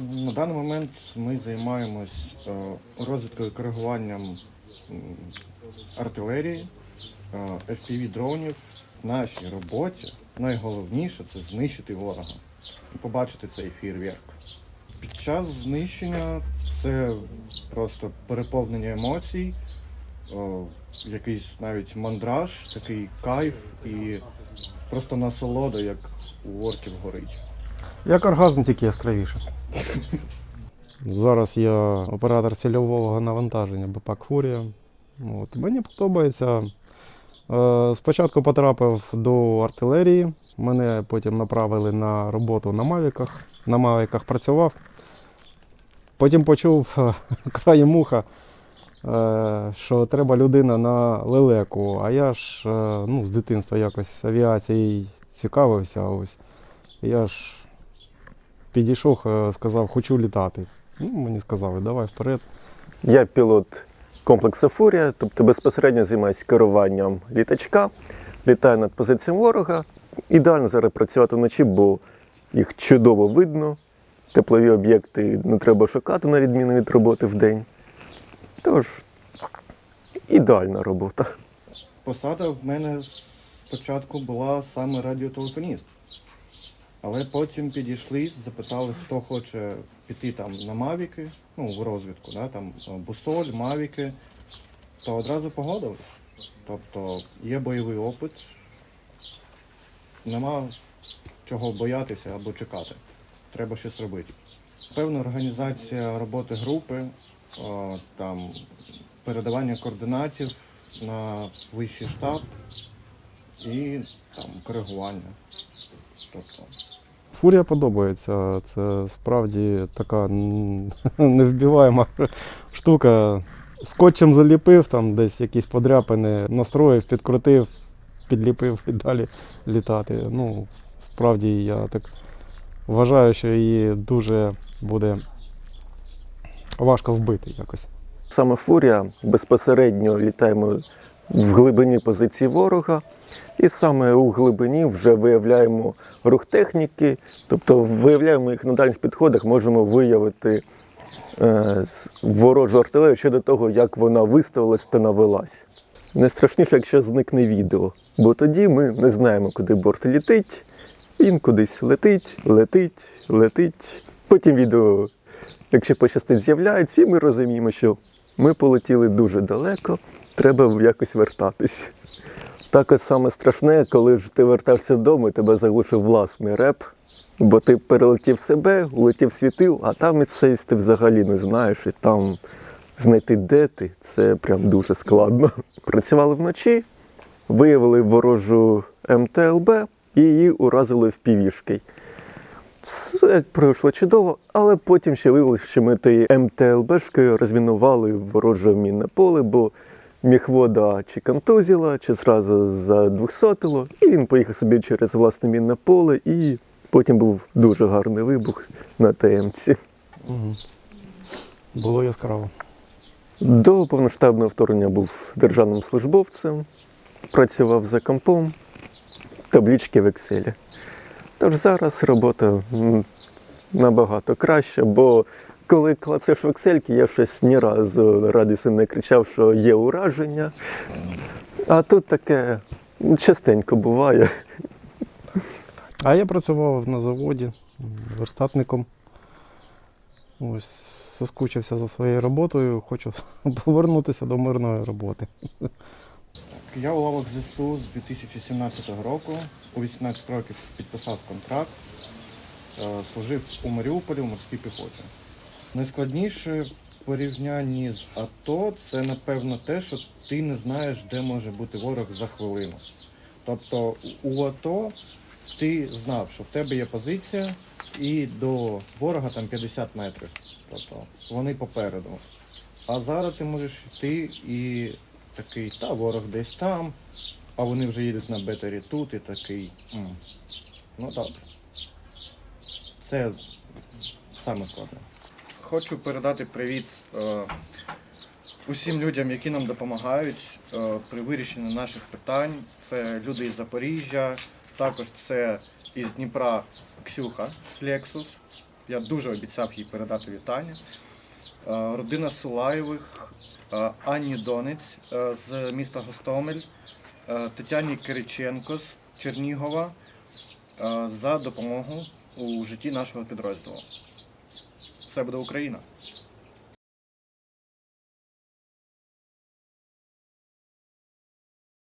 На даний момент ми займаємось е, розвідкою коригуванням артилерії, е, FPV дронів. В нашій роботі найголовніше це знищити ворога і побачити цей фейерверк. Під час знищення це просто переповнення емоцій, якийсь навіть мандраж, такий кайф і просто насолода, як у орків горить. Як оргазм, тільки яскравіше. Зараз я оператор цільового навантаження БПАК Фурія. От. Мені подобається. Е, Спочатку потрапив до артилерії, мене потім направили на роботу на Мавіках. На Мавіках працював. Потім почув е, краєм муха, е, що треба людина на лелеку. А я ж ну, з дитинства якось авіацією цікавився. Ось. Я ж підійшов, е, сказав, хочу літати. Ну, мені сказали, давай вперед. Я пілот комплексу Фурія, тобто безпосередньо займаюся керуванням літачка, літаю над позиціями ворога. Ідеально зараз працювати вночі, бо їх чудово видно. Теплові об'єкти не треба шукати, на відміну від роботи в день. Тож, ідеальна робота. Посада в мене спочатку була саме радіотелефоніст. Але потім підійшли, запитали, хто хоче піти там на Мавіки, ну, в розвідку, да, там е, бусоль, Мавіки, то одразу погодились. Тобто є бойовий опит, нема чого боятися або чекати. Треба щось робити. Певна організація роботи групи, о, там передавання координатів на вищий штаб і там коригування. Тобто, Фурія подобається. Це справді така м, невбиваєма штука. Скотчем заліпив, там десь якісь подряпини, настроїв, підкрутив, підліпив і далі літати. Ну, справді я так вважаю, що її дуже буде важко вбити якось. Саме Фурія безпосередньо літаємо в глибині позиції ворога, і саме у глибині вже виявляємо рух техніки, тобто виявляємо їх на дальніх підходах, можемо виявити е, ворожу артилерію щодо того, як вона виставилась та навелась. Найстрашніше, якщо зникне відео, бо тоді ми не знаємо, куди борт літить. Він кудись летить, летить, летить. Потім відео, якщо пощастить, з'являється, і ми розуміємо, що ми полетіли дуже далеко, треба якось вертатись. Також саме страшне, коли ж ти вертався додому і тебе заглушив власний реп, бо ти перелетів себе, улетів світил, а там місцевість ти взагалі не знаєш, і там знайти де ти це прям дуже складно. Працювали вночі, виявили ворожу МТЛБ і її уразили в півішки. Все пройшло чудово, але потім ще виявилося, що ми тією МТЛБшкою розмінували вороже мінне поле, бо міхвода чи контузіла, чи зразу задвохсотило, і він поїхав собі через власне мінне поле, і потім був дуже гарний вибух на ТМці. Угу. Було яскраво. До повноштабного вторгнення був державним службовцем, працював за компом, таблички в Excel. Тож зараз робота набагато краща, бо коли клацаєш в Excel, я щось ні разу радісно не кричав, що є ураження. А тут таке частенько буває. А я працював на заводі верстатником. Ось соскучився за своєю роботою, хочу повернутися до мирної роботи. я у лавах ЗСУ з 2017 року, у 18 років підписав контракт, е, служив у Маріуполі в морській піхоті. Найскладніше в порівнянні з АТО це напевно те, що ти не знаєш, де може бути ворог за хвилину. Тобто у АТО ти знав, що в тебе є позиція, і до ворога там 50 метрів. Тобто вони попереду. А зараз ти можеш йти і такий, та ворог десь там, а вони вже їдуть на бетері тут і такий. «М, Ну добре. Це саме складне. Хочу передати привіт е, усім людям, які нам допомагають е, при вирішенні наших питань. Це люди із Запоріжжя, також це із Дніпра Ксюха Лексус Я дуже обіцяв їй передати вітання. Е, Родина Сулаєвих, е, Анні Донець е, з міста Гостомель, е, Тетяні Кириченко з Чернігова е, за допомогу у житті нашого підрозділу. Все буде Україна!